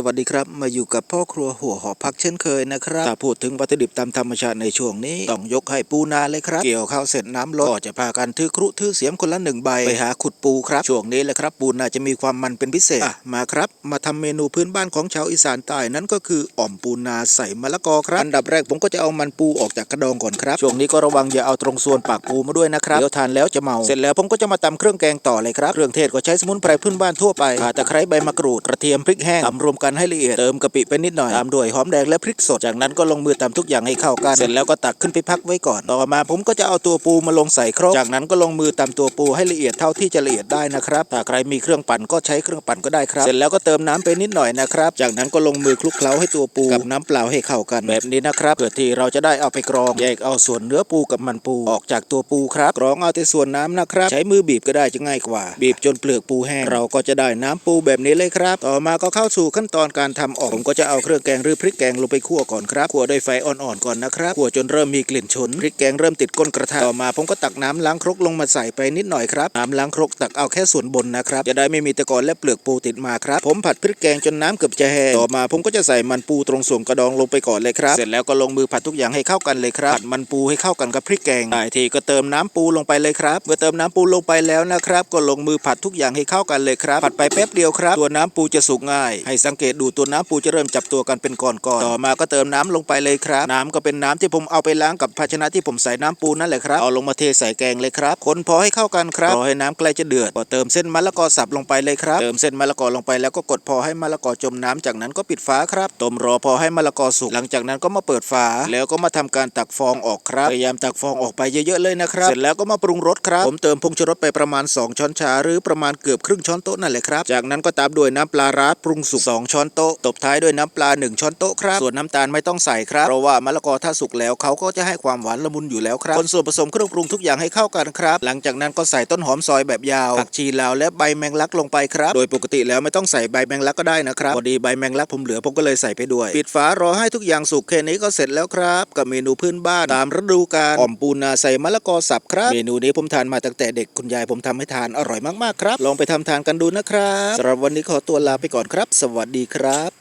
สวัสดีครับ มาอยู่กับพ่อครัวหัวหอพักเช่นเคยนะครับถ้าพูดถึงวัตถุดิบตามธรรมชาติในช่วงนี้ ต้องยกให้ปูนาเลยครับ เกี่ยวข้าวเสร็จน้ำลดก็จะพากันทือครุทือเสียมคนละหนึ่งใบไปหาขุดปูครับ ช่วงนี้แหละครับ ปูนาจะมีความมันเป็นพิเศษมาครับ มาทำเมนูพื้นบ้านของชาวอีสานใต้นั้นก็คืออ่อมปูนาใส่มะละกอครับ อันดับแรกผมก็จะเอามันปูออกจากกระดองก่อนครับ ช่วงนี้ก็ระวังอย่าเอาตรงส่วนปากปูมาด้วยนะครับเดี๋ยวทานแล้วจะเมา เสร็จแล้วผมก็จะมาตำเครื่องแกงต่อเลยครับ เครื่องเทศก็ใช้สมุนไพรพื้นบ้านทั่วไปข่าตะไคร้ใบมะกรูดกระเทียมพริกแห้งตำรวมกันให้ละเอียดเติมกะปิไปนิดหน่อยตามด้วยหอมแดงและพริกสดจากนั้นก็ลงมือตำทุกอย่างให้เข้ากันเสร็จแล้วก็ตักขึ้นไปพักไว้ก่อนต่อมาผมก็จะเอาตัวปูมาลงใส่ครกจากนั้นก็ลงมือตำตัวปูให้ละเอียดเท่าที่จะละเอียดได้นะครับถ้าใครมีเครื่องปั่นก็ใช้เครื่องปั่นก็ได้ครับ เสร็จแล้วก็เติมน้ำไปนิดหน่อยนะครับจากนั้นก็ลงมือคลุกเคล้าให้ตัวปูกับน้ำเปล่าให้เข้ากันแบบนี้นะครับเพื่อที่เราจะได้เอาไปกรองแยกเอาส่วนเนื้อปูกับมันปูออกจากตัวปูครับกรองเอาแต่ส่วนน้ำนะครับใช้มือบีบก็ได้จะง่ายกว่า บีบจนเปลือกปูแห้งเราก็จะได้น้ำปูแบบนี้เลยครับ ต่อมาก็เข้าสู่ขั้นตอนการทำออกผมก็จะเอาเครื่องแกงหรือพริกแกงลงไปคั่วก่อนครับคั่วด้วยไฟอ่อนๆก่อนนะครับคั่วจนเริ่มมีกลิ่นฉุนพริกแกงเริ่มติดก้นกระทะต่อมาผมก็ตักน้ำล้างครกลงมาใส่ไปนิดหน่อยครับน้ำล้างครกตักเอาแค่ส่วนบนนะครับจะได้ไม่มีตะกอนและเปลือกปูติดมาครับ ผมผัดพริกแกงจนน้ำเกือบจะแห้งต่อมาผมก็จะใส่มันปูตรงส่วนกระดองลงไปก่อนเลยครับ เสร็จแล้วก็ลงมือผัดทุกอย่างให้เข้ากันเลยครับผัดมันปูให้เข้ากันกับพริกแกงได้ทีก็เติมน้ำปูลงไปเลยครับเมื่อเติมน้ำปูลงไปแล้วนะครับ ก็ลงมือผัดทุกอย่างให้เข้ากันเลยครับ ผัดไปแป๊บเดียวครับ ตัวน้ำปูจะสุกง่าย ให้สังเกตดูตัวน้ำปูจะเริ่มจับตัวกันเป็นก้อนๆต่อมาก็เติมน้ำลงไปเลยครับ น้ำก็เป็นน้ำที่ผมเอาไปล้างกับภาชนะที่ผมใส่น้ำปูนั่นแหละครับเอาลงมาเทใส่แกงเลยครับ คนพอให้เข้ากันครับรอให้น้ำใกล้จะเดือดก็เติมเส้นมะละกอสับลงไปเลยครับเติมเส้นมะละกอลงไปแล้วก็กดพอให้มะละกอจมน้ำจากนั้นก็ปิดฝาครับต้มรอพอให้มะละกอสุกหลังจากนั้นก็มาเปิดฝาแล้วก็มาทำการตักฟองออกครับพยายามตักฟองออกไปเยอะๆเลยนะครับเสร็จแล้วก็มาปรุงรสครับผมเติมผงชูรสไปประมาณ 2 ช้อนชา หรือประมาณเกือบครึ่งช้อนโต๊ะนั่นแหละครับจากนั้นก็ตามด้วยน้ำปลาร้าปรุงสุก2ช้อนโต๊ะ ตบท้ายด้วยน้ำปลา 1 ช้อนโต๊ะครับ ส่วนน้ำตาลไม่ต้องใส่ครับ เพราะว่ามะละกอถ้าสุกแล้วเขาก็จะให้ความหวานละมุนอยู่แล้วครับ คนส่วนผสมเครื่องปรุงทุกอย่างให้เข้ากันครับ หลังจากนั้นก็ใส่ต้นหอมซอยแบบยาว ผักชีลาวและใบแมงลักลงไปครับ โดยปกติแล้วไม่ต้องใส่ใบแมงลักก็ได้นะครับ พอดีใบแมงลักผมเหลือผมก็เลยใส่ไปด้วย ปิดฝารอให้ทุกอย่างสุกแค่นี้ก็เสร็จแล้วครับกับเมนูพื้นบ้านตามฤดูกาลอ่อมปูนาใส่มะละกอสับครับเมนูนี้ผมทานมาตั้งแต่เด็กคุณยายผมทำให้ทานอร่อยมากๆครับ ลองไปทำทานกันดูนะครับสำหรับวันนี้ขอตัวลาไปก่อนครับ สวัสดีครับ